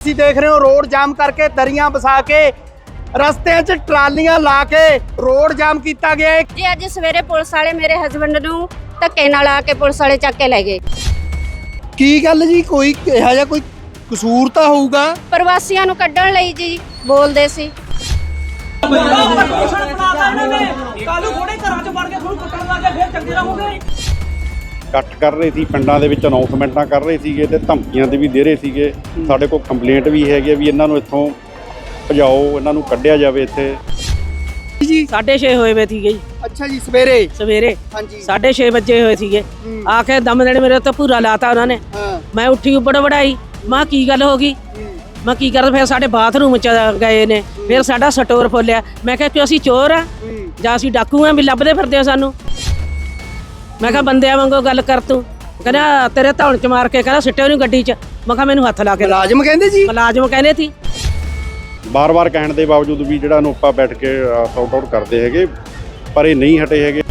ਤੁਸੀਂ ਦੇਖ ਰਹੇ ਹੋ ਰੋਡ ਜਾਮ ਕਰਕੇ ਦਰੀਆਂ ਵਸਾ ਕੇ ਰਸਤਿਆਂ 'ਚ ਟਰਾਲੀਆਂ ਲਾ ਕੇ ਰੋਡ ਜਾਮ ਕੀਤਾ ਗਿਆ ਹੈ। ਜੀ ਅੱਜ ਸਵੇਰੇ ਪੁਲਿਸ ਵਾਲੇ ਮੇਰੇ ਹਸਬੰਡ ਨੂੰ ਧੱਕੇ ਨਾਲ ਆ ਕੇ ਪੁਲਿਸ ਵਾਲੇ ਚੱਕ ਕੇ ਲੈ ਗਏ। ਕੀ ਗੱਲ ਜੀ? ਕੋਈ ਇਹੋ ਜਿਹਾ ਕੋਈ ਕਸੂਰ ਤਾਂ ਹੋਊਗਾ? ਪ੍ਰਵਾਸੀਆਂ ਨੂੰ ਕੱਢਣ ਲਈ ਜੀ ਬੋਲਦੇ ਸੀ। ਕਾਲੂ ਥੋੜੇ ਘਰਾਂ ਚ ਵੜ ਕੇ ਤੁਹਾਨੂੰ ਕੁੱਟਣ ਲੱਗ ਗਿਆ ਫਿਰ ਚੰਗੇ ਰਹੋਗੇ? ਇਕੱਠ ਕਰ ਰਹੇ ਸੀ ਪਿੰਡਾਂ ਦੇ ਵਿੱਚ ਅਨਾਉਂਸਮੈਂਟਾਂ ਕਰ ਰਹੇ ਸੀਗੇ ਤੇ ਧਮਕੀਆਂ ਤੇ ਵੀ ਦੇ ਰਹੇ ਸੀਗੇ। ਸਾਡੇ ਕੋਲ ਕੰਪਲੇਂਟ ਵੀ ਹੈਗੀ ਆ ਵੀ ਇਹਨਾਂ ਨੂੰ ਇੱਥੋਂ ਭਜਾਓ ਇਹਨਾਂ ਨੂੰ ਕੱਢਿਆ ਜਾਵੇ ਇੱਥੇ। ਜੀ। 6:30 ਹੋਏ ਵੇ ਸੀਗੇ ਜੀ। ਅੱਛਾ ਜੀ ਸਵੇਰੇ? ਸਵੇਰੇ। ਹਾਂਜੀ। 6:30 ਵਜੇ ਹੋਏ ਸੀਗੇ। ਆ ਕੇ ਦਮ ਦੇਣੇ ਮੇਰੇ ਉੱਤੇ ਪੂਰਾ ਲਾਤਾ ਉਹਨਾਂ ਨੇ। ਮੈਂ ਉੱਠੀ ਉੱਪੜ ਵੜਾਈ। ਮਾਂ ਕੀ ਗੱਲ ਹੋ ਗਈ? ਮੈਂ ਕੀ ਕਰ ਫਿਰ ਸਾਡੇ ਬਾਥਰੂਮ ਚ ਗਏ ਨੇ। ਫਿਰ ਸਾਡਾ ਸਟੋਰ ਖੋਲਿਆ ਮੈਂ ਕਿਹਾ ਕਿ ਅਸੀਂ ਚੋਰ ਆ। ਜਾਂ ਅਸੀਂ ਡਾਕੂ ਆ ਵੀ ਲੱਭਦੇ ਫਿਰਦੇ ਆ ਸਾਨੂੰ? ਮੈਂ ਕਿਹਾ ਬੰਦਿਆਂ ਵਾਂਗੂ ਗੱਲ ਕਰ ਤੂੰ। ਕਹਿੰਦਾ ਤੇਰੇ ਧੌਣ ਚ ਮਾਰ ਕੇ ਕਹਿੰਦਾ ਸਿੱਟੇ ਉਹਨੂੰ ਗੱਡੀ ਚ। ਮੈਂ ਕਿਹਾ ਮੈਨੂੰ ਹੱਥ ਲਾ ਕੇ ਮੁਲਾਜ਼ਮ ਕਹਿੰਦੇ ਜੀ? ਮੁਲਾਜ਼ਮ ਕਹਿੰਦੇ ਸੀ। ਬਾਰ-ਬਾਰ ਕਹਿਣ ਦੇ ਬਾਵਜੂਦ ਵੀ ਜਿਹੜਾ ਨੂੰ ਆਪਾਂ ਬੈਠ ਕੇ ਸੌਟ ਆਊਟ ਕਰਦੇ ਹੈਗੇ ਪਰ ਇਹ ਨਹੀਂ ਹਟੇ ਹੈਗੇ।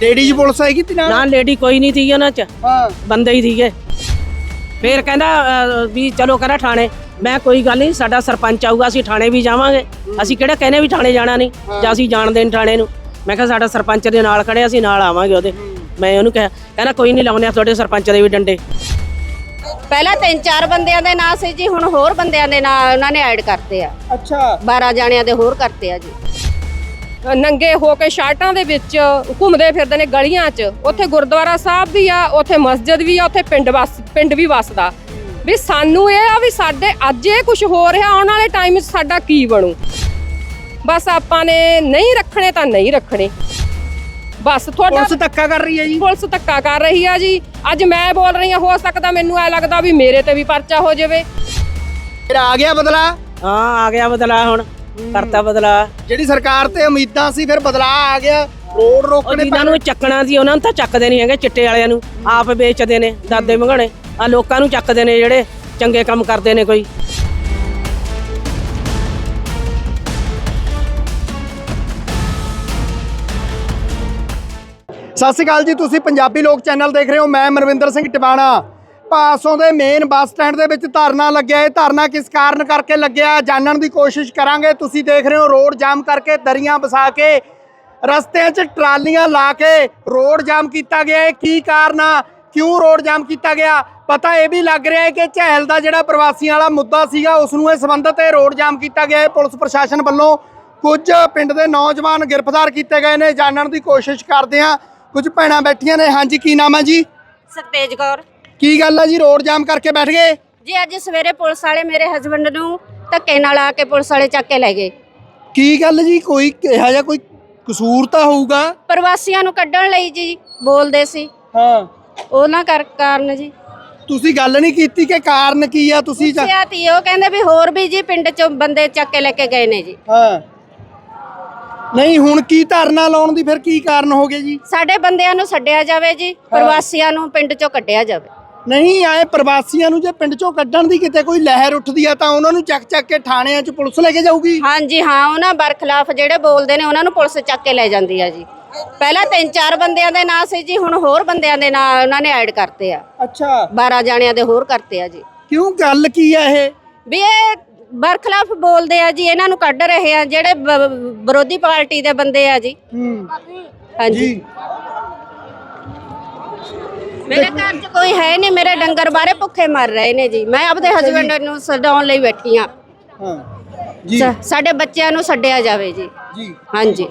ਲੇਡੀਜ਼ ਪੁਲਿਸ ਆਏਗੀ ਤੇ ਨਾਲ? ਨਾ ਲੇਡੀ ਕੋਈ ਨਹੀਂ ਸੀ ਉਹਨਾਂ ਚ। ਹਾਂ। ਬੰਦੇ ਹੀ ਸੀਗੇ। ਫੇਰ ਕਹਿੰਦਾ ਅਹ, ਵੀ ਚਲੋ ਕਹਿੰਦਾ ਥਾਣੇ। ਮੈਂ ਕੋਈ ਗੱਲ ਨਹੀਂ ਸਾਡਾ ਸਰਪੰਚ ਆਊਗਾ ਅਸੀਂ ਥਾਣੇ ਵੀ ਜਾਵਾਂਗੇ। ਅਸੀਂ ਕਿਹੜਾ ਕਹਿੰਦੇ ਵੀ ਥਾਣੇ ਜਾਣਾ ਨਹੀਂ ਜਾਂ ਅਸੀਂ ਜਾਣਦੇ ਨਹੀਂ ਥਾਣੇ ਨੂੰ। ਮੈਂ ਕਿਹਾ ਸਾਡਾ ਸਰਪੰਚ ਦੇ ਨਾਲ ਖੜੇ ਅਸੀਂ ਨਾਲ ਆਵਾਂਗੇ ਉਹਦੇ। ਮੈਂ ਉਹਨੂੰ ਕਿਹਾ ਕਹਿੰਦਾ ਕੋਈ ਨਹੀਂ ਲਾਉਂਦੇ ਆ ਤੁਹਾਡੇ ਸਰਪੰਚ ਦੇ ਵੀ ਡੰਡੇ। ਪਹਿਲਾਂ ਤਿੰਨ ਚਾਰ ਬੰਦਿਆਂ ਦੇ ਨਾਂ ਸੀ ਜੀ ਹੁਣ ਹੋਰ ਬੰਦਿਆਂ ਦੇ ਨਾਂ ਉਹਨਾਂ ਨੇ ਐਡ ਕਰਤੇ ਆ। ਅੱਛਾ। 12 ਜਾਣਿਆਂ ਦੇ ਹੋਰ ਕਰਤੇ ਆ ਜੀ। ਨੰਗੇ ਹੋ ਕੇ ਸ਼ਰਟਾਂ ਦੇ ਵਿੱਚ ਘੁੰਮਦੇ ਫਿਰਦੇ ਨੇ ਗਲੀਆਂ 'ਚ। ਉੱਥੇ ਗੁਰਦੁਆਰਾ ਸਾਹਿਬ ਵੀ ਆ ਉੱਥੇ ਮਸਜਿਦ ਵੀ ਆ ਉੱਥੇ ਪਿੰਡ ਵਸ ਪਿੰਡ ਵੀ ਵਸਦਾ। ਵੀ ਸਾਨੂੰ ਇਹ ਆ ਵੀ ਸਾਡੇ ਅੱਜ ਇਹ ਕੁਝ ਹੋ ਰਿਹਾ ਆਉਣ ਵਾਲੇ ਟਾਈਮ 'ਚ ਸਾਡਾ ਕੀ ਬਣੂ? ਬਸ ਆਪਾਂ ਨੇ ਨਹੀਂ ਰੱਖਣੇ ਤਾਂ ਨਹੀਂ ਰੱਖਣੇ। ਬਸ ਤੁਹਾਡਾ ਪੁਲਿਸ ਧੱਕਾ ਕਰ ਰਹੀ ਹੈ ਜੀ। ਪੁਲਿਸ ਧੱਕਾ ਕਰ ਰਹੀ ਆ ਜੀ। ਅੱਜ ਮੈਂ ਬੋਲ ਰਹੀ ਆ ਹੋ ਸਕਦਾ ਮੈਨੂੰ ਐ ਲੱਗਦਾ ਵੀ ਮੇਰੇ ਤੇ ਵੀ ਪਰਚਾ ਹੋ ਜਾਵੇ। ਫਿਰ ਆ ਗਿਆ ਬਦਲਾ? ਹਾਂ ਆ ਗਿਆ ਬਦਲਾ ਹੁਣ। ਕਰਤਾ ਬਦਲਾ। ਜਿਹੜੀ ਸਰਕਾਰ ਤੇ ਉਮੀਦਾਂ ਸੀ ਫਿਰ ਬਦਲਾ ਆ ਗਿਆ। ਰੋਡ ਉਹ ਰੋਕਣੇ ਜਿਨ੍ਹਾਂ ਨੂੰ ਚੱਕਣਾ ਸੀ ਉਹਨਾਂ ਨੂੰ ਤਾਂ ਚੱਕਦੇ ਨਹੀਂ ਹੈਗੇ ਚਿੱਟੇ ਵਾਲਿਆਂ ਨੂੰ। ਆਪ ਵੇਚਦੇ ਨੇ ਦਾਦੇ ਮੰਗਣੇ। ਆ ਲੋਕਾਂ ਨੂੰ ਚੱਕਦੇ ਨੇ ਜਿਹੜੇ ਚੰਗੇ ਕੰਮ ਕਰਦੇ ਨੇ ਕੋਈ। ਸਤਿ ਸ਼੍ਰੀ ਅਕਾਲ ਜੀ, ਤੁਸੀਂ ਪੰਜਾਬੀ ਲੋਕ ਚੈਨਲ ਦੇਖ ਰਹੇ ਹੋ, ਮੈਂ ਮਨਵਿੰਦਰ ਸਿੰਘ ਟਿਵਾਣਾ। ਪਾਸੋਂ ਦੇ ਮੇਨ ਬੱਸ ਸਟੈਂਡ ਦੇ ਵਿੱਚ ਧਰਨਾ ਲੱਗਿਆ ਇਹ ਧਰਨਾ ਕਿਸ ਕਾਰਨ ਕਰਕੇ ਲੱਗਿਆ ਜਾਣਨ ਦੀ ਕੋਸ਼ਿਸ਼ ਕਰਾਂਗੇ। ਤੁਸੀਂ ਦੇਖ ਰਹੇ ਹੋ, ਰੋਡ ਜਾਮ ਕਰਕੇ ਦਰੀਆਂ ਵਸਾ ਕੇ ਰਸਤਿਆਂ 'ਚ ਟਰਾਲੀਆਂ ਲਾ ਕੇ ਰੋਡ ਜਾਮ ਕੀਤਾ ਗਿਆ ਹੈ। ਕੀ ਕਾਰਨ ਆ? ਕਿਉਂ ਰੋਡ ਜਾਮ ਕੀਤਾ ਗਿਆ? ਪਤਾ ਇਹ ਵੀ ਲੱਗ ਰਿਹਾ ਹੈ ਕਿ ਝਹਿਲ ਦਾ ਜਿਹੜਾ ਪ੍ਰਵਾਸੀਆਂ ਵਾਲਾ ਮੁੱਦਾ ਸੀਗਾ ਉਸ ਨੂੰ ਇਹ ਸੰਬੰਧਤ ਇਹ ਰੋਡ ਜਾਮ ਕੀਤਾ ਗਿਆ ਹੈ। ਪੁਲਿਸ ਪ੍ਰਸ਼ਾਸਨ ਵੱਲੋਂ ਕੁਝ ਪਿੰਡ ਦੇ ਨੌਜਵਾਨ ਗ੍ਰਿਫਤਾਰ ਕੀਤੇ ਗਏ ਨੇ। ਜਾਣਨ ਦੀ ਕੋਸ਼ਿਸ਼ ਕਰਦੇ ਆ ਕੁਝ ਭੈਣਾਂ ਬੈਠੀਆਂ ਨੇ। ਹਾਂਜੀ ਕੀ ਨਾਮ ਹੈ ਜੀ? ਸਤੇਜ ਕੌਰ। ਕੀ ਗੱਲ ਹੈ ਜੀ? ਰੋਡ ਜਾਮ ਕਰਕੇ ਬੈਠ ਗਏ? ਜੀ ਅੱਜ ਸਵੇਰੇ ਪੁਲਿਸ ਵਾਲੇ ਮੇਰੇ ਹਸਬੰਡ ਨੂੰ ਧੱਕੇ ਨਾਲ ਆ ਕੇ ਪੁਲਿਸ ਵਾਲੇ ਚੱਕ ਕੇ ਲੈ ਗਏ। ਕੀ ਗੱਲ ਜੀ? ਕੋਈ ਇਹੋ ਜਿਹਾ ਕੋਈ ਕਸੂਰ ਤਾਂ ਹੋਊਗਾ? ਪ੍ਰਵਾਸੀਆਂ ਨੂੰ ਕੱਢਣ ਲਈ ਜੀ ਬੋਲਦੇ ਸੀ। ਹਾਂ। ਉਹਨਾਂ ਕਰ ਕਾਰਨ ਜੀ। ਤੁਸੀਂ ਗੱਲ ਨਹੀਂ ਕੀਤੀ ਕਿ ਕਾਰਨ ਕੀ ਆ? ਤੁਸੀਂ ਸਿਆ ਤੀ ਉਹ ਕਹਿੰਦੇ ਵੀ ਹੋਰ ਵੀ ਜੀ ਪਿੰਡ ਚੋਂ ਬੰਦੇ ਚੱਕ ਕੇ ਲੈ ਕੇ ਗਏ ਨੇ ਜੀ। ਹਾਂ। ਨਹੀਂ ਹੁਣ ਕੀ ਧਰਨਾ ਲਾਉਣ ਦੀ ਫਿਰ ਕੀ ਕਾਰਨ ਹੋ ਗਿਆ ਜੀ? ਸਾਡੇ ਬੰਦਿਆਂ ਨੂੰ ਛੱਡਿਆ ਜਾਵੇ ਜੀ ਪ੍ਰਵਾਸੀਆਂ ਨੂੰ ਪਿੰਡ ਚੋਂ ਕੱਢਿਆ ਜਾਵੇ। ਨਹੀਂ ਆਏ ਪ੍ਰਵਾਸੀਆਂ ਨੂੰ ਜੇ ਪਿੰਡ ਚੋਂ ਕੱਢਣ ਦੀ ਕਿਤੇ ਕੋਈ ਲਹਿਰ ਉੱਠਦੀ ਆ ਤਾਂ ਉਹਨਾਂ ਨੂੰ ਚੱਕ ਚੱਕ ਕੇ ਥਾਣਿਆਂ 'ਚ ਪੁਲਿਸ ਲੈ ਕੇ ਜਾਊਗੀ? ਹਾਂਜੀ ਹਾਂ ਉਹਨਾਂ ਬਰਖਲਾਫ ਜਿਹੜੇ ਬੋਲਦੇ ਨੇ ਉਹਨਾਂ ਨੂੰ ਪੁਲਿਸ ਚੱਕ ਕੇ ਲੈ ਜਾਂਦੀ ਆ ਜੀ। ਪਹਿਲਾਂ ਤਿੰਨ ਚਾਰ ਬੰਦਿਆਂ ਦੇ ਨਾਂ ਸੀ ਜੀ ਹੁਣ ਹੋਰ ਬੰਦਿਆਂ ਦੇ ਨਾਂ ਉਹਨਾਂ ਨੇ ਐਡ ਕਰਤੇ ਆ। ਅੱਛਾ। 12 ਜਾਣਿਆਂ ਦੇ ਹੋਰ ਕਰਤੇ ਆ ਜੀ। ਕਿਉਂ ਗੱਲ ਕੀ ਆ ਇਹ? ਵੀ ਇਹ ਬਰਖਲਾਫ ਬੋਲਦੇ ਆ ਜੀ ਇਹਨਾਂ ਨੂੰ ਕੱਢ ਰਹੇ ਆ ਜਿਹੜੇ ਬ- ਵਿਰੋਧੀ ਪਾਰਟੀ ਦੇ ਬੰਦੇ ਆ ਜੀ। ਹੂੰ। ਹਾਂਜੀ। ਜੀ। ਮੇਰੇ ਘਰ 'ਚ ਕੋਈ ਹੈ ਨਹੀਂ ਮੇਰੇ ਡੰਗਰ ਬਾਰੇ ਭੁੱਖੇ ਮਰ ਰਹੇ ਨੇ ਜੀ। ਮੈਂ ਆਪਦੇ ਹਸਬੰਡ ਨੂੰ ਛਡਾਉਣ ਲਈ ਬੈਠੀ ਆ ਹਾਂ। ਜੀ। ਸਾਡੇ ਬੱਚਿਆਂ ਨੂੰ ਛੱਡਿਆ ਜਾਵੇ ਜੀ। ਜੀ। ਹਾਂਜੀ।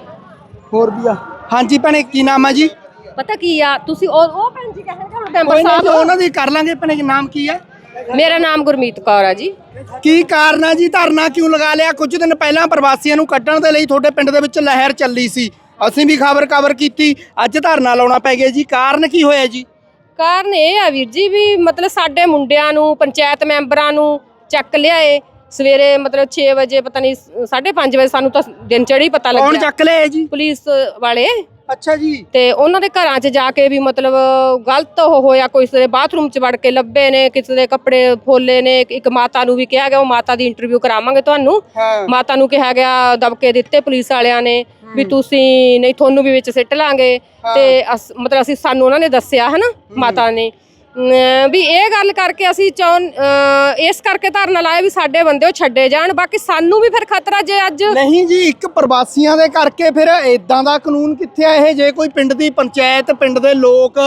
ਹੋਰ ਵੀ ਆ। ਹਾਂਜੀ ਭੈਣੇ ਕੀ ਨਾਮ ਆ ਜੀ? ਪਤਾ ਕੀ ਆ ਤੁਸੀਂ ਉਹ ਉਹ ਭੈਣ ਜੀ ਕਹਿੰਦੇ ਹੁਣ ਟੈਂਪਰ ਕੋਈ ਨਾ ਜੀ, ਉਹਨਾਂ ਦੀ ਕਰ ਲਾਂਗੇ ਭੈਣੇ ਕੀ ਨਾਮ ਕੀ ਆ? ਮੇਰਾ ਨਾਮ ਗੁਰਮੀਤ ਕੌਰ ਆ ਜੀ। ਕੀ ਕਾਰਨ ਆ ਜੀ? ਧਰਨਾ ਕਿਉਂ ਲਗਾ ਲਿਆ? ਕੁਝ ਦਿਨ ਪਹਿਲਾਂ ਪ੍ਰਵਾਸੀਆਂ ਨੂੰ ਕੱਢਣ ਦੇ ਲਈ ਤੁਹਾਡੇ ਪਿੰਡ ਦੇ ਵਿੱਚ ਲਹਿਰ ਚੱਲੀ ਸੀ। ਅਸੀਂ ਵੀ ਖਬਰ ਕਵਰ ਕੀਤੀ। ਅੱਜ ਧਰਨਾ ਲਾਉਣਾ ਪੈ ਗਿਆ ਜੀ। ਕਾਰਨ ਕੀ ਹੋਇਆ ਜੀ? ਕਾਰਨ ਇਹ ਆ ਵੀਰ ਜੀ ਵੀ ਮਤਲਬ ਸਾਡੇ ਮੁੰਡਿਆਂ ਨੂੰ ਪੰਚਾਇਤ ਮੈਂਬਰਾਂ ਨੂੰ ਚੱਕ ਲਿਆਏ। ਸਵੇਰੇ ਮਤਲਬ 6 ਵਜੇ ਪਤਾ ਨਹੀਂ 5:30 ਵਜੇ ਸਾਨੂੰ ਤਾਂ ਦਿਨ ਚੜ੍ਹੀ ਪਤਾ ਕੌਣ ਲੱਗਿਆ। ਚੱਕ ਲਿਆ ਜੀ? ਪੁਲਿਸ ਵਾਲੇ। ਅੱਛਾ ਜੀ। ਤੇ ਉਹਨਾਂ ਦੇ ਘਰਾਂ 'ਚ ਜਾ ਕੇ ਵੀ ਮਤਲਬ ਗਲਤ ਉਹ ਹੋਇਆ ਕੋਈ ਕਿਸੇ ਦੇ ਬਾਥਰੂਮ 'ਚ ਵੜ ਕੇ ਲੱਭੇ ਨੇ ਕਿਸੇ ਦੇ ਕੱਪੜੇ ਫੋਲੇ ਨੇ ਇੱਕ ਮਾਤਾ ਨੂੰ ਵੀ ਕਿਹਾ ਗਿਆ ਉਹ ਮਾਤਾ ਦੀ ਇੰਟਰਵਿਊ ਕਰਾਵਾਂਗੇ ਤੁਹਾਨੂੰ। ਹਾਂ। ਮਾਤਾ ਨੂੰ ਕਿਹਾ ਗਿਆ ਦਬਕੇ ਦਿੱਤੇ ਪੁਲਿਸ ਵਾਲਿਆਂ ਨੇ ਵੀ ਤੁਸੀਂ ਨਹੀਂ ਤੁਹਾਨੂੰ ਵੀ ਵਿੱਚ ਸਿੱਟ ਲਾਂਗੇ। ਤੇ ਅਸ- ਮਤਲਬ ਅਸੀਂ ਸਾਨੂੰ ਉਹਨਾਂ ਨੇ ਦੱਸਿਆ ਹਨਾ ਮਾਤਾ ਨੇ। ਵੀ ਇਹ ਗੱਲ ਕਰਕੇ ਅਸੀਂ ਚਾਹੁੰ ਇਸ ਕਰਕੇ ਧਰਨਾ ਲਾਇਆ ਵੀ ਸਾਡੇ ਬੰਦੇ ਉਹ ਛੱਡੇ ਜਾਣ, ਬਾਕੀ ਸਾਨੂੰ ਵੀ ਫਿਰ ਖਤਰਾ ਜੇ ਅੱਜ ਨਹੀਂ ਜੀ, ਇੱਕ ਪ੍ਰਵਾਸੀਆਂ ਦੇ ਕਰਕੇ ਫਿਰ ਇਦਾਂ ਦਾ ਕਾਨੂੰਨ ਕਿੱਥੇ ਆ ਇਹ? ਜੇ ਕੋਈ ਪਿੰਡ ਦੀ ਪੰਚਾਇਤ, ਪਿੰਡ ਦੇ ਲੋਕ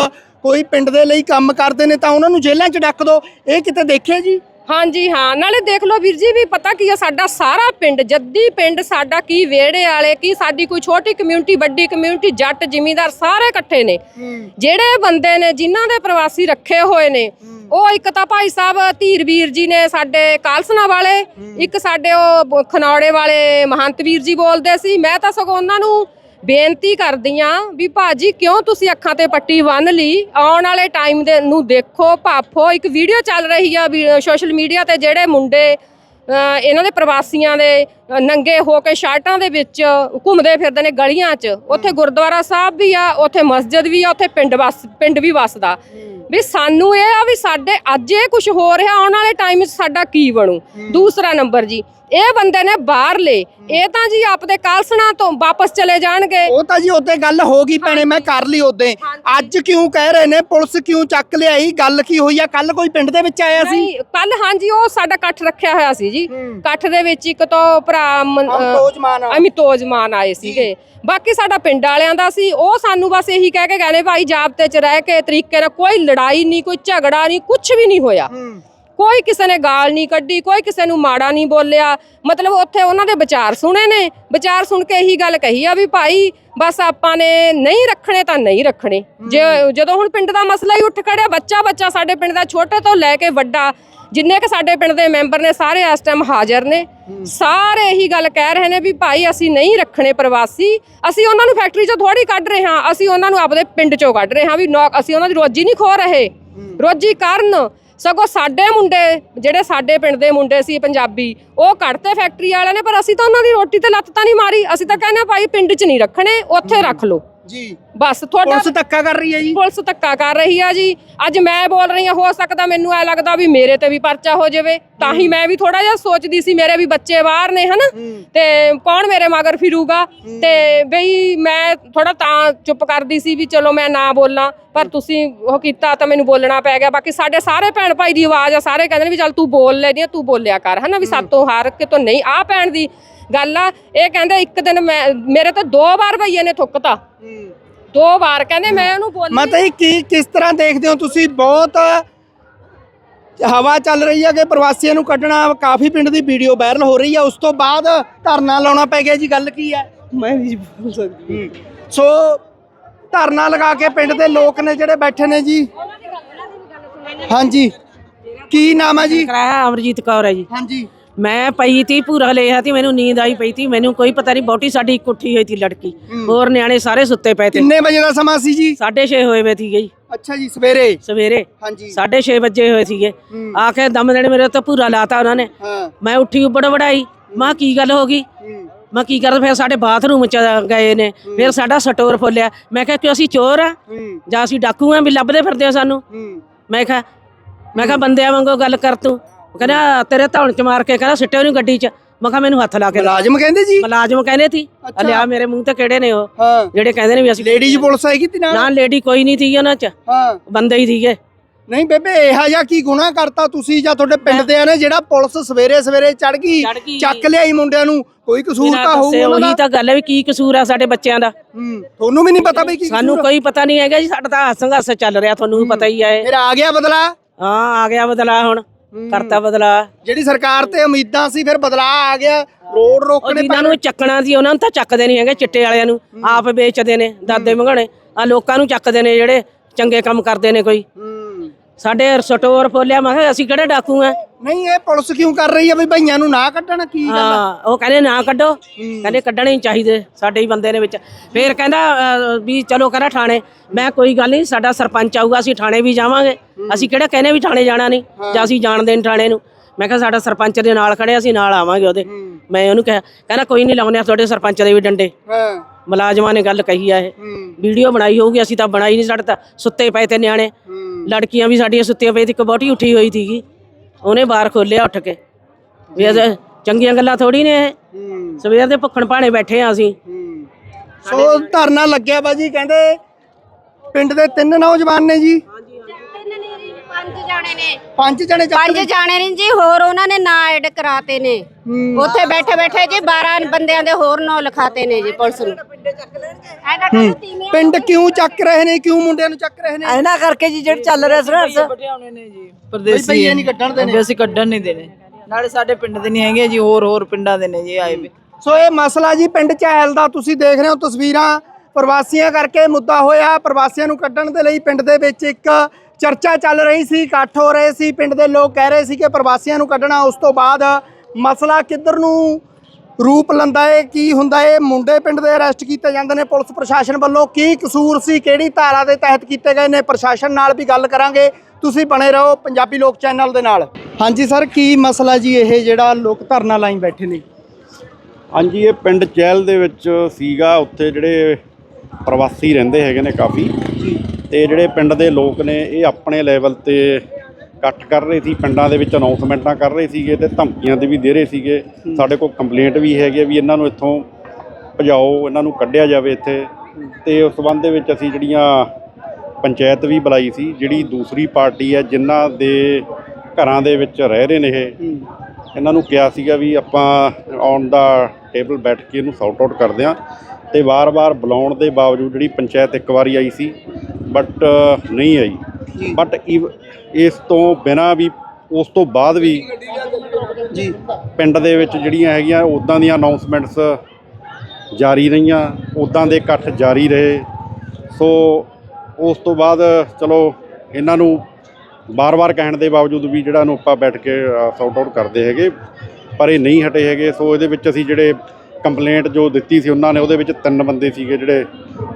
ਕੋਈ ਪਿੰਡ ਦੇ ਲਈ ਕੰਮ ਕਰਦੇ ਨੇ ਤਾਂ ਉਹਨਾਂ ਨੂੰ ਜੇਲ੍ਹਾਂ 'ਚ ਡੱਕ ਦੋ ਇਹ ਕਿਤੇ ਦੇਖਿਆ ਜੀ? ਹਾਂਜੀ ਹਾਂ। ਨਾਲੇ ਦੇਖ ਲਓ ਵੀਰ ਜੀ ਵੀ ਪਤਾ ਕੀ ਆ ਸਾਡਾ ਸਾਰਾ ਪਿੰਡ ਜੱਦੀ ਪਿੰਡ ਸਾਡਾ ਕੀ ਵਿਹੜੇ ਵਾਲੇ ਕੀ ਸਾਡੀ ਕੋਈ ਛੋਟੀ ਕਮਿਊਨਿਟੀ ਵੱਡੀ ਕਮਿਊਨਿਟੀ ਜੱਟ ਜ਼ਿਮੀਂਦਾਰ ਸਾਰੇ ਇਕੱਠੇ ਨੇ। ਜਿਹੜੇ ਬੰਦੇ ਨੇ ਜਿਨ੍ਹਾਂ ਦੇ ਪ੍ਰਵਾਸੀ ਰੱਖੇ ਹੋਏ ਨੇ ਉਹ ਇੱਕ ਤਾਂ ਭਾਈ ਸਾਹਿਬ ਧੀਰ ਵੀਰ ਜੀ ਨੇ ਸਾਡੇ ਕਾਲਸਨਾ ਵਾਲੇ ਇੱਕ ਸਾਡੇ ਉਹ ਖਨੌੜੇ ਵਾਲੇ ਮਹੰਤ ਵੀਰ ਜੀ ਬੋਲਦੇ ਸੀ। ਮੈਂ ਤਾਂ ਸਗੋਂ ਉਹਨਾਂ ਨੂੰ ਬੇਨਤੀ ਕਰਦੀ ਆ ਵੀ ਭਾਜੀ ਕਿਉਂ ਤੁਸੀਂ ਅੱਖਾਂ ਤੇ ਪੱਟੀ ਬੰਨ ਲਈ? ਆਉਣ ਵਾਲੇ ਟਾਈਮ ਦੇ ਨੂੰ ਦੇਖੋ ਭਾਫੋ ਇੱਕ ਵੀਡੀਓ ਚੱਲ ਰਹੀ ਆ ਸੋਸ਼ਲ ਮੀਡੀਆ ਤੇ ਜਿਹੜੇ ਮੁੰਡੇ ਇਹਨਾਂ ਦੇ ਪ੍ਰਵਾਸੀਆਂ ਦੇ ਨੰਗੇ ਹੋ ਕੇ ਸ਼ਰਟਾਂ ਦੇ ਵਿੱਚ ਘੁੰਮਦੇ ਫਿਰਦੇ ਨੇ ਗਲੀਆਂ 'ਚ ਉੱਥੇ ਗੁਰਦੁਆਰਾ ਸਾਹਿਬ ਵੀ ਆ ਉੱਥੇ ਮਸਜਿਦ ਵੀ ਆ ਉੱਥੇ ਪਿੰਡ ਵਸ ਪਿੰਡ ਵੀ ਵਸਦਾ। ਵੀ ਸਾਨੂੰ ਇਹ ਆ ਵੀ ਸਾਡੇ ਅੱਜ ਇਹ ਕੁਝ ਹੋ ਰਿਹਾ ਆਉਣ ਵਾਲੇ ਟਾਈਮ 'ਚ ਸਾਡਾ ਕੀ ਬਣੂ? ਦੂਸਰਾ ਨੰਬਰ ਜੀ ਇਹ ਬੰਦੇ ਨੇ ਬਾਹਰ ਲੇ ਇਹ ਤਾਂ ਜੀ ਆਪਦੇ ਕਾਲਸਣਾ ਤੋਂ ਵਾਪਸ ਚਲੇ ਜਾਣਗੇ। ਉਹ ਤਾਂ ਜੀ ਉੱਤੇ ਗੱਲ ਹੋ ਗਈ ਭੈਣੇ ਮੈਂ ਕਰ ਲਈ ਉਹਦੇ ਅੱਜ ਕਿਉਂ ਕਹਿ ਰਹੇ ਨੇ ਪੁਲਿਸ ਕਿਉਂ ਚੱਕ ਲਿਆਈ? ਗੱਲ ਕੀ ਹੋਈ ਆ? ਕੱਲ ਕੋਈ ਪਿੰਡ ਦੇ ਵਿੱਚ ਆਇਆ ਸੀ? ਨਹੀਂ ਕੱਲ ਹਾਂਜੀ ਉਹ ਸਾਡਾ ਇਕੱਠ ਰੱਖਿਆ ਹੋਇਆ ਸੀ ਜੀ। ਇਕੱਠ ਦੇ ਵਿੱਚ ਇੱਕ ਤੋਂ ਭਰਾ ਮਨ- ਅ, ਅਮਤੋਜਮਾਨ ਅਮਿਤੋਜਮਾਨ ਆਏ ਸੀਗੇ। ਬਾਕੀ ਸਾਡਾ ਪਿੰਡ ਵਾਲਿਆਂ ਦਾ ਸੀ। ਉਹ ਸਾਨੂੰ ਬਸ ਇਹੀ ਕਹਿ ਕੇ ਗਏ ਨੇ ਭਾਈ ਜਾਬਤੇ 'ਚ ਰਹਿ ਕੇ ਤਰੀਕੇ ਨਾਲ ਕੋਈ ਲੜਾਈ ਨਹੀਂ ਕੋਈ ਝਗੜਾ ਨਹੀਂ ਕੁਝ ਵੀ ਨਹੀਂ ਹੋਇਆ। ਕੋਈ ਕਿਸੇ ਨੇ ਗਾਲ ਨਹੀਂ ਕੱਢੀ, ਕੋਈ ਕਿਸੇ ਨੂੰ ਮਾੜਾ ਨਹੀਂ ਬੋਲਿਆ। ਮਤਲਬ ਉੱਥੇ ਉਹਨਾਂ ਦੇ ਵਿਚਾਰ ਸੁਣੇ ਨੇ। ਵਿਚਾਰ ਸੁਣ ਕੇ ਇਹੀ ਗੱਲ ਕਹੀ ਆ ਵੀ ਭਾਈ, ਬਸ ਆਪਾਂ ਨੇ ਨਹੀਂ ਰੱਖਣੇ ਤਾਂ ਨਹੀਂ ਰੱਖਣੇ। ਜੇ ਜਦੋਂ ਹੁਣ ਪਿੰਡ ਦਾ ਮਸਲਾ ਹੀ ਉੱਠ ਖੜਿਆ ਬੱਚਾ ਬੱਚਾ ਸਾਡੇ ਪਿੰਡ ਦਾ ਛੋਟੇ ਤੋਂ ਲੈ ਕੇ ਵੱਡਾ, ਜਿੰਨੇ ਕ ਸਾਡੇ ਪਿੰਡ ਦੇ ਮੈਂਬਰ ਨੇ, ਸਾਰੇ ਇਸ ਟਾਈਮ ਹਾਜ਼ਰ ਨੇ। ਸਾਰੇ ਇਹੀ ਗੱਲ ਕਹਿ ਰਹੇ ਨੇ ਵੀ ਭਾਈ, ਅਸੀਂ ਨਹੀਂ ਰੱਖਣੇ ਪ੍ਰਵਾਸੀ। ਅਸੀਂ ਉਹਨਾਂ ਨੂੰ ਫੈਕਟਰੀ ਚੋਂ ਥੋੜੀ ਕੱਢ ਰਹੇ ਹਾਂ। ਅਸੀਂ ਉਹਨਾਂ ਨੂੰ ਆਪਦੇ ਪਿੰਡ ਚੋਂ ਕੱਢ ਰਹੇ ਹਾਂ ਵੀ ਨੌ- ਅਸੀਂ ਉਹਨਾਂ ਦੀ ਰੋਜੀ ਨਹੀਂ ਖੋ ਰਹੇ। ਰੋਜੀ ਕਰਨ। ਸਗੋਂ ਸਾਡੇ ਮੁੰਡੇ, ਜਿਹੜੇ ਸਾਡੇ ਪਿੰਡ ਦੇ ਮੁੰਡੇ ਸੀ ਪੰਜਾਬੀ, ਉਹ ਕੱਢਤੇ ਫੈਕਟਰੀ ਵਾਲਿਆਂ ਨੇ, ਪਰ ਅਸੀਂ ਤਾਂ ਉਹਨਾਂ ਦੀ ਰੋਟੀ ਤੇ ਲੱਤ ਤਾਂ ਨਹੀਂ ਮਾਰੀ। ਅਸੀਂ ਤਾਂ ਕਹਿੰਦੇ ਭਾਈ, ਪਿੰਡ 'ਚ ਨਹੀਂ ਰੱਖਣੇ, ਉੱਥੇ ਰੱਖ ਲਓ। ਜੀ। ਬਸ ਤੁਹਾਡਾ ਪੁਲਿਸ ਧੱਕਾ ਕਰ ਰਹੀ ਹੈ ਜੀ। ਪੁਲਿਸ ਧੱਕਾ ਕਰ ਰਹੀ ਆ ਜੀ। ਅੱਜ ਮੈਂ ਬੋਲ ਰਹੀ ਆ ਹੋ ਸਕਦਾ ਮੈਨੂੰ ਐ ਲੱਗਦਾ ਵੀ ਮੇਰੇ ਤੇ ਵੀ ਪਰਚਾ ਹੋ ਜਾਵੇ। ਤਾਂ ਹੀ ਮੈਂ ਵੀ ਥੋੜਾ ਜਿਹਾ ਸੋਚਦੀ ਸੀ ਮੇਰੇ ਵੀ ਬੱਚੇ ਬਾਹਰ ਨੇ ਹਨਾ? ਤੇ ਕੌਣ ਮੇਰੇ ਮਗਰ ਫਿਰੂਗਾ? ਤੇ ਬਈ ਮੈਂ ਥੋੜਾ ਤਾਂ ਚੁੱਪ ਕਰਦੀ ਸੀ ਵੀ ਚਲੋ ਮੈਂ ਨਾ ਬੋਲਾਂ ਪਰ ਤੁਸੀਂ ਉਹ ਕੀਤਾ ਤਾਂ ਮੈਨੂੰ ਬੋਲਣਾ ਪੈ ਗਿਆ। ਬਾਕੀ ਸਾਡੇ ਸਾਰੇ ਭੈਣ ਭਾਈ ਦੀ ਆਵਾਜ਼ ਆ ਸਾਰੇ ਕਹਿੰਦੇ ਨੇ ਵੀ ਚੱਲ ਤੂੰ ਬੋਲ ਲੈਦੀ ਆ ਤੂੰ ਬੋਲਿਆ ਕਰ ਹਨਾ? ਵੀ ਸਾਤੋਂ ਹਾਰ ਕੇ ਤੋਂ ਨਹੀਂ ਆ ਭੈਣ ਦੀ ਗੱਲ ਆ ਇਹ ਕਹਿੰਦੇ ਇੱਕ ਦਿਨ ਮੈਂ ਮੇਰੇ ਤੇ ਦੋ ਵਾਰ ਭਈਏ ਨੇ ਥੁੱਕਤਾ। ਦੋ ਵਾਰ ਕਹਿੰਦੇ ਮੈਂ ਉਹਨੂੰ ਬੋਲੀ ਮਤਲਬ ਇਹ ਕੀ ਕਿਸ ਤਰ੍ਹਾਂ ਦੇਖਦੇ ਹੋ ਤੁਸੀਂ? ਬਹੁਤ ਹਵਾ ਚੱਲ ਰਹੀ ਹੈ ਕਿ ਪ੍ਰਵਾਸੀਆਂ ਨੂੰ ਕੱਢਣਾ ਕਾਫੀ ਪਿੰਡ ਦੀ ਵੀਡੀਓ ਵਾਇਰਲ ਹੋ ਰਹੀ ਹੈ ਉਸ ਤੋਂ ਬਾਅਦ ਧਰਨਾ ਲਾਉਣਾ ਪੈ ਗਿਆ ਜੀ ਗੱਲ ਕੀ ਹੈ ਮੈਂ ਨਹੀਂ ਬੋਲ ਸਕਦੀ। ਸੋ ਧਰਨਾ ਲਗਾ ਕੇ ਪਿੰਡ ਦੇ ਲੋਕ ਨੇ ਜਿਹੜੇ ਬੈਠੇ ਨੇ ਜੀ। ਹਾਂਜੀ। ਕੀ ਨਾਮ ਹੈ ਜੀ? ਕਰਾਇਆ ਅਮਰਜੀਤ ਕੌਰ ਹੈ ਜੀ। ਹਾਂਜੀ। ਮੈਂ ਪਈ ਤੀ ਪੂਰਾ ਲਿਆ ਤੀ ਮੈਨੂੰ ਨੀਂਦ ਆਈ ਪਈ ਤੀ ਮੈਨੂੰ ਕੋਈ ਪਤਾ ਨਹੀਂ ਬੋਟੀ ਸਾਡੀ ਇਕੱਠੀ ਹੋਈ ਤੀ ਲੜਕੀ। ਹੋਰ ਨਿਆਣੇ ਸਾਰੇ ਸੁੱਤੇ ਪਏ ਤੇ। ਕਿੰਨੇ ਵਜੇ ਦਾ ਸਮਾਂ ਸੀ ਜੀ? 6:30 ਹੋਏ ਵੇ ਸੀਗੇ ਜੀ ਅੱਛਾ ਜੀ ਸਵੇਰੇ? ਸਵੇਰੇ। ਹਾਂਜੀ। 6:30 ਵਜੇ ਹੋਏ ਸੀਗੇ। ਆ ਕੇ ਦਮ ਦੇਣ ਮੇਰੇ ਉੱਤੇ ਪੂਰਾ ਲਾਤਾ ਉਹਨਾਂ ਨੇ। ਮੈਂ ਉੱਠੀ ਉੱਬੜ ਵੜਾਈ। ਮਾਂ ਕੀ ਗੱਲ ਹੋ ਗਈ? ਮੈਂ ਕੀ ਕਰ ਫਿਰ ਸਾਡੇ ਬਾਥਰੂਮ ਚ ਗਏ ਨੇ। ਫਿਰ ਸਾਡਾ ਸਟੋਰ ਫੋਲਿਆ ਮੈਂ ਕਿਹਾ ਕਿ ਅਸੀਂ ਚੋਰ ਆ? ਜਾਂ ਅਸੀਂ ਡਾਕੂ ਆ? ਵੀ ਲੱਭਦੇ ਫਿਰਦੇ ਆ ਸਾਨੂੰ? ਮੈਂ ਕਿਹਾ ਮੈਂ ਕਿਹਾ ਬੰਦਿਆਂ ਵਾਂਗੂ ਗੱਲ ਕਰ ਤੂੰ। ਉਹ ਕਹਿੰਦਾ ਤੇਰੇ ਧੌਣ ਚ ਮਾਰ ਕੇ ਕਹਿੰਦਾ ਸਿੱਟੇ ਉਹਨੂੰ ਗੱਡੀ ਚ। ਮੈਂ ਕਿਹਾ ਮੈਨੂੰ ਹੱਥ ਲਾ ਕੇ ਲਾ। ਮੁਲਾਜ਼ਮ ਕਹਿੰਦੇ ਜੀ? ਮੁਲਾਜ਼ਮ ਕਹਿੰਦੇ ਸੀ। ਅੱਛਾ। ਲਿਆ ਮੇਰੇ ਮੂੰਹ ਤੇ ਕਿਹੜੇ ਨੇ ਉਹ। ਹਾਂ। ਜਿਹੜੇ ਕਹਿੰਦੇ ਨੇ ਵੀ ਅਸੀਂ ਲੇਡੀਜ਼ ਪੁਲਿਸ ਆਏਗੀ ਤੇ ਨਾਲ? ਨਾ ਲੇਡੀ ਕੋਈ ਨਹੀਂ ਸੀ ਉਹਨਾਂ ਚ। ਹਾਂ। ਬੰਦੇ ਹੀ ਸੀਗੇ। ਨਹੀਂ ਬੇਬੇ ਇਹੋ ਜਿਹਾ ਕੀ ਗੁਨਾਹ ਕਰਤਾ ਤੁਸੀਂ ਜਾਂ ਤੁਹਾਡੇ ਪਿੰਡ ਦੇ ਆ ਨੇ ਜਿਹੜਾ ਪੁਲਿਸ ਸਵੇਰੇ ਸਵੇਰੇ ਚੜ ਗਈ ਚੜ੍ਹ ਗਈ। ਚੱਕ ਲਿਆਈ ਮੁੰਡਿਆਂ ਨੂੰ? ਕੋਈ ਕਸੂਰ ਤਾਂ ਹੋਊਗਾ ਉਹਨਾਂ ਉਹੀ ਦਾ ਤਾਂ ਗੱਲ ਹੈ ਵੀ ਕੀ ਕਸੂਰ ਆ ਸਾਡੇ ਬੱਚਿਆਂ ਦਾ। ਹੂੰ ਤੁਹਾਨੂੰ ਵੀ ਨਹੀਂ ਪਤਾ ਬਈ ਕੀ ਸਾਨੂੰ ਕਸੂਰ ਆ? ਕੋਈ ਪਤਾ ਨਹੀਂ ਹੈਗਾ ਜੀ ਸਾਡਾ ਤਾਂ ਸੰਘਰਸ਼ ਚੱਲ ਰਿਹਾ ਤੁਹਾਨੂੰ ਵੀ ਪਤਾ ਹੀ ਆ ਇਹ। ਫਿਰ ਆ ਗਿਆ ਬਦਲਾ? ਹਾਂ ਆ ਗਿਆ ਬਦਲਾ ਹੁਣ। ਕਰਤਾ ਬਦਲਾ। ਜਿਹੜੀ ਸਰਕਾਰ ਤੇ ਉਮੀਦਾਂ ਸੀ ਫਿਰ ਬਦਲਾ ਆ ਗਿਆ। ਰੋਡ ਉਹ ਰੋਕਣੇ ਜਿਨ੍ਹਾਂ ਨੂੰ ਚੱਕਣਾ ਸੀ ਉਹਨਾਂ ਨੂੰ ਤਾਂ ਚੱਕਦੇ ਨਹੀਂ ਹੈਗੇ ਚਿੱਟੇ ਵਾਲਿਆਂ ਨੂੰ। ਆਪ ਵੇਚਦੇ ਨੇ ਦਾਦੇ ਮੰਗਣੇ ਆ ਲੋਕਾਂ ਨੂੰ ਚੱਕਦੇ ਨੇ ਜਿਹੜੇ ਚੰਗੇ ਕੰਮ ਕਰਦੇ ਨੇ ਕੋਈ। ਸਾਡੇ ਸਟੋਰ ਫੋਲਿਆ ਮੈਂ ਕਿਹਾ ਅਸੀਂ ਕਿਹੜੇ ਡਾਕੂ ਆ? ਨਹੀਂ ਇਹ ਪੁਲਿਸ ਕਿਉਂ ਕਰ ਰਹੀ ਹੈ ਬਈ ਭਈਆਂ ਨੂੰ ਨਾ ਕੱਢਣ? ਕੀ ਗੱਲ ਆ? ਹਾਂ ਉਹ ਕਹਿੰਦੇ ਨਾ ਕੱਢੋ। ਕਹਿੰਦੇ ਕੱਢਣੇ ਹੀ ਚਾਹੀਦੇ ਸਾਡੇ ਹੀ ਬੰਦੇ ਨੇ ਵਿੱਚ। ਫੇਰ ਕਹਿੰਦਾ ਅਹ, ਵੀ ਚਲੋ ਕਹਿੰਦਾ ਥਾਣੇ। ਮੈਂ ਕੋਈ ਗੱਲ ਨਹੀਂ ਸਾਡਾ ਸਰਪੰਚ ਆਊਗਾ ਅਸੀਂ ਥਾਣੇ ਵੀ ਜਾਵਾਂਗੇ। ਅਸੀਂ ਕਿਹੜਾ ਕਹਿੰਦੇ ਵੀ ਥਾਣੇ ਜਾਣਾ ਨਹੀਂ ਜਾਂ ਅਸੀਂ ਜਾਣਦੇ ਨਹੀਂ ਥਾਣੇ ਨੂੰ। ਮੈਂ ਕਿਹਾ ਸਾਡਾ ਸਰਪੰਚ ਦੇ ਨਾਲ ਖੜੇ ਅਸੀਂ ਨਾਲ ਆਵਾਂਗੇ ਉਹਦੇ। ਮੈਂ ਉਹਨੂੰ ਕਿਹਾ ਕਹਿੰਦਾ ਕੋਈ ਨਹੀਂ ਲਾਉਣੇ ਆ ਤੁਹਾਡੇ ਸਰਪੰਚ ਦੇ ਵੀ ਡੰਡੇ। ਹਾਂ। ਮੁਲਾਜ਼ਮਾਂ ਨੇ ਗੱਲ ਕਹੀ ਆ ਇਹ। ਵੀਡੀਓ ਬਣਾਈ ਹੋਊਗੀ ਅਸੀਂ ਤਾਂ ਬਣਾਈ ਨਹੀਂ ਸਾਡੇ ਤਾਂ ਸੁੱਤੇ ਪਏ ਤੇ ਨਿਆਣੇ। ਲੜਕੀਆਂ ਵੀ ਸਾਡੀਆਂ ਸੁੱਤੀਆਂ ਪਈ ਤੇ ਇੱਕ ਬੋਟੀ ਉੱਠੀ ਹੋਈ ਸੀਗੀ। ਉਹਨੇ ਬਾਹਰ ਖੋਲਿਆ ਉੱਠ ਕੇ। ਵੀ ਇਹ ਚੰਗੀਆਂ ਗੱਲਾਂ ਥੋੜੀ ਨੇ ਇਹ। ਸਵੇਰ ਦੇ ਭੁੱਖਣ ਭਾਣੇ ਬੈਠੇ ਆ ਅਸੀਂ। ਸੋ ਧਰਨਾ ਲੱਗਿਆ ਬਾਜੀ ਕਹਿੰਦੇ ਪਿੰਡ ਦੇ ਤਿੰਨ ਨੌਜਵਾਨ ਨੇ ਜੀ। ਜਾਣੇ ਨੇ। ਪੰਜ ਜਣੇ ਚੱਕ ਪੰਜ ਜਾਣੇ ਨੇ ਜੀ ਹੋਰ ਉਹਨਾਂ ਨੇ ਨਾਂ ਐਡ ਕਰਾਤੇ ਨੇ। ਹੂੰ। ਉੱਥੇ ਬੈਠੇ ਬੈਠੇ ਜੀ 12 ਬੰਦਿਆਂ ਦੇ ਹੋਰ ਨਾਂ ਲਿਖਾਤੇ ਨੇ ਜੀ ਪੁਲਿਸ ਨੂੰ। ਐਡਾ ਕਾਹਨੂੰ ਤੀਵੀਆਂ ਪਿੰਡ ਕਿਉਂ ਚੱਕ ਰਹੇ ਨੇ ਕਿਉਂ ਮੁੰਡਿਆਂ ਨੂੰ ਚੱਕ ਰਹੇ ਨੇ? ਇਹਨਾਂ ਕਰਕੇ ਜੀ ਜਿਹੜੇ ਚੱਲ ਰਿਹਾ ਸੰਘਰਸ਼ ਪਟਿਆਉਣੇ ਨੇ ਜੀ ਪਰਦੇਸੀ ਬਈ ਇਹ ਹੈ। ਨਹੀਂ ਕੱਢਣ ਦੇਣੇ। ਵੀ ਅਸੀਂ ਕੱਢਣ ਨਹੀਂ ਦੇਣੇ। ਨਾਲੇ ਸਾਡੇ ਪਿੰਡ ਦੇ ਨਹੀਂ ਹੈਗੇ ਜੀ ਹੋਰ ਹੋਰ ਪਿੰਡਾਂ ਦੇ ਨੇ ਜੀ ਆਏ ਵੀ। ਸੋ ਇਹ ਮਸਲਾ ਜੀ ਪਿੰਡ ਚਹਿਲ ਦਾ ਤੁਸੀਂ ਦੇਖ ਰਹੇ ਹੋ ਤਸਵੀਰਾਂ। ਪ੍ਰਵਾਸੀਆਂ ਕਰਕੇ ਮੁੱਦਾ ਹੋਇਆ ਪ੍ਰਵਾਸੀਆਂ ਨੂੰ ਕੱਢਣ ਦੇ ਲਈ ਪਿੰਡ ਦੇ ਵਿੱਚ ਇੱਕ ਚਰਚਾ ਚੱਲ ਰਹੀ ਸੀ ਇਕੱਠ ਹੋ ਰਹੇ ਸੀ ਪਿੰਡ ਦੇ ਲੋਕ ਕਹਿ ਰਹੇ ਸੀ ਕਿ ਪ੍ਰਵਾਸੀਆਂ ਨੂੰ ਕੱਢਣਾ ਉਸ ਤੋਂ ਬਾਅਦ ਮਸਲਾ ਕਿੱਧਰ ਨੂੰ ਰੂਪ ਲੈਂਦਾ ਏ ਕੀ ਹੁੰਦਾ ਏ? ਮੁੰਡੇ ਪਿੰਡ ਦੇ ਅਰੈਸਟ ਕੀਤੇ ਜਾਂਦੇ ਨੇ ਪੁਲਿਸ ਪ੍ਰਸ਼ਾਸਨ ਵੱਲੋਂ ਕੀ ਕਸੂਰ ਸੀ ਕਿਹੜੀ ਧਾਰਾ ਦੇ ਤਹਿਤ ਕੀਤੇ ਗਏ ਨੇ? ਪ੍ਰਸ਼ਾਸਨ ਨਾਲ ਵੀ ਗੱਲ ਕਰਾਂਗੇ। ਤੁਸੀਂ ਬਣੇ ਰਹੋ ਪੰਜਾਬੀ ਲੋਕ ਚੈਨਲ ਦੇ ਨਾਲ। ਹਾਂਜੀ ਸਰ ਕੀ ਮਸਲਾ ਜੀ ਇਹ ਜਿਹੜਾ ਲੋਕ ਧਰਨਾ ਲਾਈ ਬੈਠੇ ਨੇ? ਹਾਂਜੀ ਇਹ ਪਿੰਡ ਚਹਿਲ ਦੇ ਵਿੱਚ ਸੀਗਾ ਉੱਥੇ ਜਿਹੜੇ ਪ੍ਰਵਾਸੀ ਰਹਿੰਦੇ ਹੈਗੇ ਨੇ ਕਾਫੀ। ਤੇ ਜਿਹੜੇ ਪਿੰਡ ਦੇ ਲੋਕ ਨੇ ਇਹ ਆਪਣੇ ਲੈਵਲ ਤੇ ਇਕੱਠ ਕਰ ਰਹੇ ਸੀ ਪਿੰਡਾਂ ਦੇ ਵਿੱਚ ਅਨਾਉਂਸਮੈਂਟਾਂ ਕਰ ਰਹੇ ਸੀਗੇ ਤੇ ਧਮਕੀਆਂ ਤੇ ਵੀ ਦੇ ਰਹੇ ਸੀਗੇ। ਸਾਡੇ ਕੋਲ ਕੰਪਲੇਂਟ ਵੀ ਹੈਗੀ ਹੈ ਵੀ ਇਹਨਾਂ ਨੂੰ ਇੱਥੋਂ ਭਜਾਓ ਇਹਨਾਂ ਨੂੰ ਕੱਢਿਆ ਜਾਵੇ ਇੱਥੇ। ਤੇ ਉਸ ਸੰਬੰਧ ਦੇ ਵਿੱਚ ਅਸੀਂ ਜਿਹੜੀਆਂ ਪੰਚਾਇਤ ਵੀ ਬੁਲਾਈ ਸੀ ਜਿਹੜੀ ਦੂਸਰੀ ਪਾਰਟੀ ਹੈ ਜਿਨ੍ਹਾਂ ਦੇ ਘਰਾਂ ਦੇ ਵਿੱਚ ਰਹਿ ਰਹੇ ਨੇ ਇਹ ਇਹਨਾਂ ਨੂੰ ਕਿਹਾ ਸੀਗਾ ਵੀ ਆਪਾਂ ਔਨ ਦਾ ਟੇਬਲ ਬੈਠ ਕੇ ਇਹਨੂੰ ਸੌਟ ਆਊਟ ਕਰਦੇ ਹਾਂ ਤੇ ਵਾਰ-ਵਾਰ ਬੁਲਾਉਣ ਦੇ ਬਾਵਜੂਦ ਜਿਹੜੀ ਪੰਚਾਇਤ ਇੱਕ ਵਾਰੀ ਆਈ ਸੀ ਬਟ ਨਹੀਂ ਆਈ। ਬਟ ਇਸ ਤੋਂ ਬਿਨਾਂ ਵੀ ਉਸ ਤੋਂ ਬਾਅਦ ਵੀ ਜੀ। ਪਿੰਡ ਦੇ ਵਿੱਚ ਜਿਹੜੀਆਂ ਹੈਗੀਆਂ ਉਦਾਂ ਦੀਆਂ ਅਨਾਉਂਸਮੈਂਟਸ ਜਾਰੀ ਰਹੀਆਂ ਉਦਾਂ ਦੇ ਇਕੱਠ ਜਾਰੀ ਰਹੇ। ਸੋ ਉਸ ਤੋਂ ਬਾਅਦ ਚਲੋ ਇਹਨਾਂ ਨੂੰ ਬਾਰ-ਬਾਰ ਕਹਿਣ ਦੇ ਬਾਵਜੂਦ ਵੀ ਜਿਹੜਾ ਨੂੰ ਆਪਾਂ ਬੈਠ ਕੇ ਸੌਟ ਆਊਟ ਕਰਦੇ ਹੈਗੇ ਪਰ ਇਹ ਨਹੀਂ ਹਟੇ ਹੈਗੇ। ਸੋ ਇਹਦੇ ਵਿੱਚ ਅਸੀਂ ਜਿਹੜੇ ਕੰਪਲੇਂਟ ਜੋ ਦਿੱਤੀ ਸੀ ਉਹਨਾਂ ਨੇ ਉਹਦੇ ਵਿੱਚ ਤਿੰਨ ਬੰਦੇ ਸੀਗੇ ਜਿਹੜੇ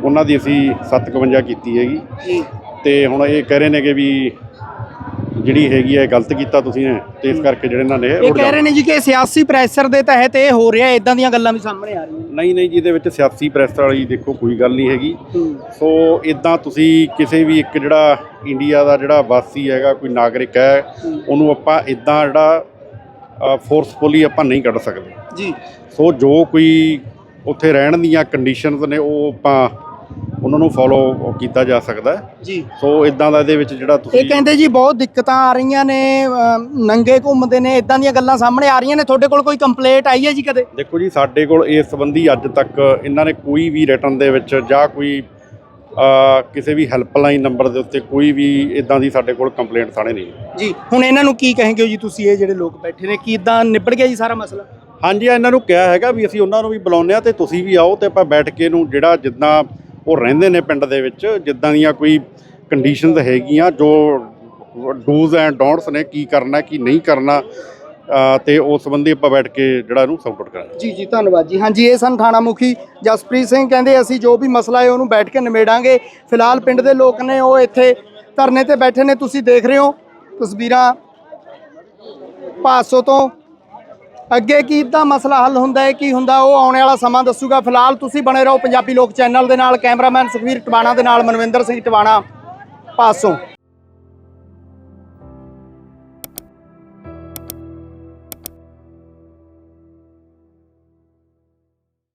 ਉਹਨਾਂ ਦੀ ਅਸੀਂ 57 ਕੀਤੀ ਹੈਗੀ। ਜੀ। ਤੇ ਹੁਣ ਇਹ ਕਹਿ ਰਹੇ ਨੇਗੇ ਵੀ ਜਿਹੜੀ ਹੈਗੀ ਹੈ ਗਲਤ ਕੀਤਾ ਤੁਸੀਂ ਨੇ ਤੇ ਇਸ ਕਰਕੇ ਜਿਹੜੇ ਇਹਨਾਂ ਨੇ ਇਹ ਕਹਿ ਰਹੇ ਨੇ ਜੀ ਕਿ ਸਿਆਸੀ ਪ੍ਰੈਸ਼ਰ ਦੇ ਤਹਿਤ ਇਹ ਹੋ ਰਿਹਾ ਇਦਾਂ ਦੀਆਂ ਗੱਲਾਂ ਵੀ ਸਾਹਮਣੇ ਆ ਰਹੀਆਂ ਨਹੀਂ ਨਹੀਂ ਜਿਹਦੇ ਵਿੱਚ ਸਿਆਸੀ ਪ੍ਰੈਸ ਵਾਲੀ ਦੇਖੋ ਕੋਈ ਗੱਲ ਨਹੀਂ ਹੈਗੀ। ਸੋ ਇਦਾਂ ਤੁਸੀਂ ਕਿਸੇ ਵੀ ਇੱਕ ਜਿਹੜਾ ਇੰਡੀਆ ਦਾ ਜਿਹੜਾ ਵਾਸੀ ਹੈਗਾ ਕੋਈ ਨਾਗਰਿਕ ਹੈ ਉਹਨੂੰ ਆਪਾਂ ਇਦਾਂ ਜਿਹੜਾ ਫੋਰਸਫੁਲੀ ਆਪਾਂ ਨਹੀਂ ਕੱਢ ਸਕਦੇ। ਜੀ। ਸੋ ਜੋ ਕੋਈ ਉੱਥੇ ਰਹਿਣ ਦੀਆਂ ਕੰਡੀਸ਼ਨਸ ਨੇ ਉਹ ਆਪਾਂ ਉਹਨਾਂ ਨੂੰ ਫੋਲੋ ਕੀਤਾ ਜਾ ਸਕਦਾ ਹੈ। ਜੀ। ਸੋ ਇਦਾਂ ਦਾ ਇਹਦੇ ਵਿੱਚ ਜਿਹੜਾ ਇਹ ਤੁਸੀਂ ਕਹਿੰਦੇ ਜੀ ਬਹੁਤ ਦਿੱਕਤਾਂ ਆ ਰਹੀਆਂ ਨੇ ਅਮ, ਨੰਗੇ ਘੁੰਮਦੇ ਨੇ ਇਦਾਂ ਦੀਆਂ ਗੱਲਾਂ ਸਾਹਮਣੇ ਆ ਰਹੀਆਂ ਨੇ। ਤੁਹਾਡੇ ਕੋਲ ਕੋਈ ਕੰਪਲੇਂਟ ਆਈ ਹੈ ਜੀ ਕਦੇ? ਦੇਖੋ ਜੀ ਸਾਡੇ ਕੋਲ ਇਸ ਸੰਬੰਧੀ ਅੱਜ ਤੱਕ ਇਹਨਾਂ ਨੇ ਕੋਈ ਵੀ ਰਿਟਰਨ ਦੇ ਵਿੱਚ ਜਾਂ ਕੋਈ ਅ, ਕਿਸੇ ਵੀ ਹੈਲਪਲਾਈਨ ਨੰਬਰ ਦੇ ਉੱਤੇ ਕੋਈ ਵੀ ਇਦਾਂ ਦੀ ਸਾਡੇ ਕੋਲ ਕੰਪਲੇਂਟ ਸਾਣੇ ਨਹੀਂ ਜੀ ਹੁਣ ਇਹਨਾਂ ਨੂੰ ਕੀ ਕਹੇਂਗੇ ਜੀ ਤੁਸੀਂ ਇਹ ਜਿਹੜੇ ਲੋਕ ਬੈਠੇ ਨੇ? ਕੀ ਇਦਾਂ ਨਿਬੜ ਗਿਆ ਜੀ ਸਾਰਾ ਮਸਲਾ? ਹਾਂਜੀ ਇਹਨਾਂ ਨੂੰ ਕਿਹਾ ਹੈਗਾ ਵੀ ਅਸੀਂ ਉਹਨਾਂ ਨੂੰ ਵੀ ਬੁਲਾਉਂਦੇ ਆ ਤੇ ਤੁਸੀਂ ਵੀ ਆਓ ਤੇ ਆਪਾਂ ਬੈਠ ਕੇ ਇਹਨੂੰ ਜਿਹੜਾ ਜਿੱਦਾਂ ਉਹ ਰਹਿੰਦੇ ਨੇ ਪਿੰਡ ਦੇ ਵਿੱਚ ਜਿੱਦਾਂ ਦੀਆਂ ਕੋਈ ਕੰਡੀਸ਼ਨਸ ਹੈਗੀਆਂ ਜੋ ਡੂਜ਼ ਐਂਡ ਡੋਂਟਸ ਨੇ ਕੀ ਕਰਨਾ ਕੀ ਨਹੀਂ ਕਰਨਾ ਅ, ਤੇ ਉਸ ਸੰਬੰਧੀ ਆਪਾਂ ਬੈਠ ਕੇ ਜਿਹੜਾ ਇਹਨੂੰ ਸਪੋਰਟ ਕਰਾਂਗੇ। ਜੀ ਜੀ ਧੰਨਵਾਦ ਜੀ। ਹਾਂਜੀ ਇਹ ਸਨ ਥਾਣਾ ਮੁਖੀ ਜਸਪ੍ਰੀਤ ਸਿੰਘ ਕਹਿੰਦੇ ਅਸੀਂ ਜੋ ਵੀ ਮਸਲਾ ਹੈ ਉਹਨੂੰ ਬੈਠ ਕੇ ਨਿਬੇੜਾਂਗੇ। ਫਿਲਹਾਲ ਪਿੰਡ ਦੇ ਲੋਕ ਨੇ ਉਹ ਇੱਥੇ ਧਰਨੇ ਤੇ ਬੈਠੇ ਨੇ ਤੁਸੀਂ ਦੇਖ ਰਹੇ ਹੋ ਤਸਵੀਰਾਂ ਪਾਸੋਂ ਤੋਂ। ਅੱਗੇ ਕੀ ਦਾ ਮਸਲਾ ਹੱਲ ਹੁੰਦਾ ਹੈ, ਕੀ ਹੁੰਦਾ ਉਹ ਆਉਣ ਵਾਲਾ ਸਮਾਂ ਦੱਸੂਗਾ। ਫਿਲਹਾਲ ਤੁਸੀਂ ਬਣੇ ਰਹੋ ਪੰਜਾਬੀ ਲੋਕ ਚੈਨਲ ਦੇ ਨਾਲ, ਕੈਮਰਾਮੈਨ ਸੁਖਵੀਰ ਟਵਾਣਾ ਦੇ ਨਾਲ, ਮਨਵਿੰਦਰ ਸਿੰਘ ਟਵਾਣਾ, ਪਾਸੋਂ।